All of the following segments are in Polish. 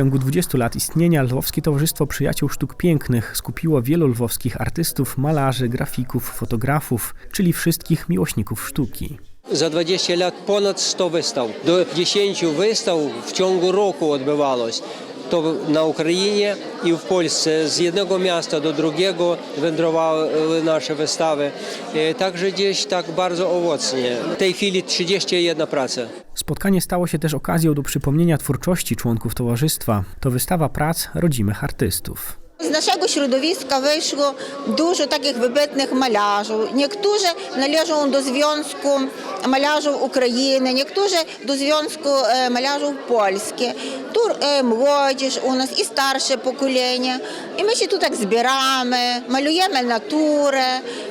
ciągu 20 lat istnienia Lwowskie Towarzystwo Przyjaciół Sztuk Pięknych skupiło wielu lwowskich artystów, malarzy, grafików, fotografów, czyli wszystkich miłośników sztuki. Za 20 lat ponad 100 wystaw. Do 10 wystaw w ciągu roku odbywało się. To na Ukrainie i w Polsce z jednego miasta do drugiego wędrowały nasze wystawy. E, także gdzieś tak bardzo owocnie. W tej chwili 31 praca. Spotkanie stało się też okazją do przypomnienia twórczości członków towarzystwa. To wystawa prac rodzimych artystów. З нашого środowiska вийшло дуже таких вибитних маляжів. Ніхто ж належав до зв'язку Malarów України, ніхто niektórzy до зв'язку е, маляжів польські. Тут е, молодіж у нас і старше покоління. І ми ще тут так збираємо, малюємо натури,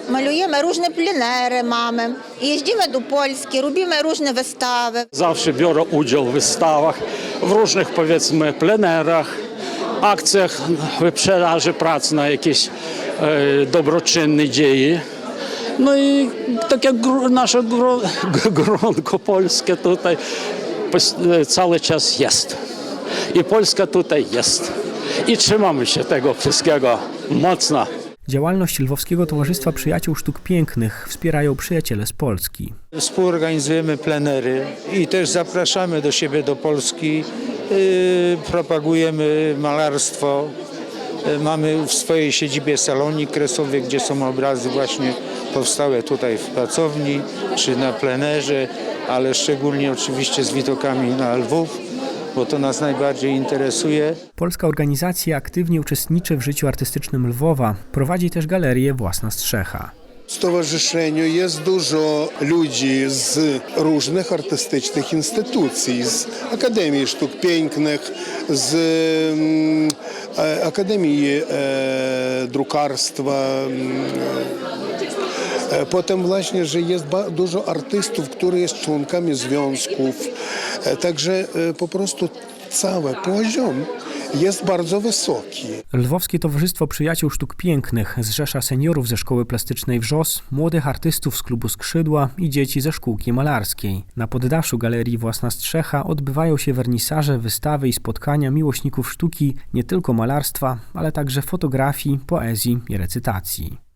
малюємо різні пленери мами. Їздимо до Польщі, робимо різні вистави. Завжди беру участь в виставах, в різних, повіцьми, пленерах. Akcjach wyprzedaży prac na jakieś e, dobroczynne dzieje. No i tak jak gru, nasze gro, gronko polskie tutaj e, cały czas jest. I Polska tutaj jest. I trzymamy się tego wszystkiego mocno. Działalność Lwowskiego Towarzystwa Przyjaciół Sztuk Pięknych wspierają przyjaciele z Polski. Współorganizujemy plenery i też zapraszamy do siebie do Polski. Yy, propagujemy malarstwo. Yy, Mamy w swojej siedzibie salonik kresowy, gdzie są obrazy właśnie powstałe tutaj w pracowni czy na plenerze, ale szczególnie oczywiście z widokami na Lwów, bo to nas najbardziej interesuje. Polska organizacja aktywnie uczestniczy w życiu artystycznym Lwowa. Prowadzi też galerię Własna Strzecha. Стоваришенню є дуже людей з різних артистичних інституцій, з академії штук пенькних, з е, академії е, друкарства. Е, потім, власне, же є дуже артистів, які є членками зв'язків. Також попросту цілий позіом jest bardzo wysoki. Lwowskie Towarzystwo Przyjaciół Sztuk Pięknych zrzesza seniorów ze Szkoły Plastycznej WRZOS, młodych artystów z klubu Skrzydła i dzieci ze szkółki malarskiej. Na poddaszu Galerii Własna Strzecha odbywają się wernisaże, wystawy i spotkania miłośników sztuki nie tylko malarstwa, ale także fotografii, poezji i recytacji.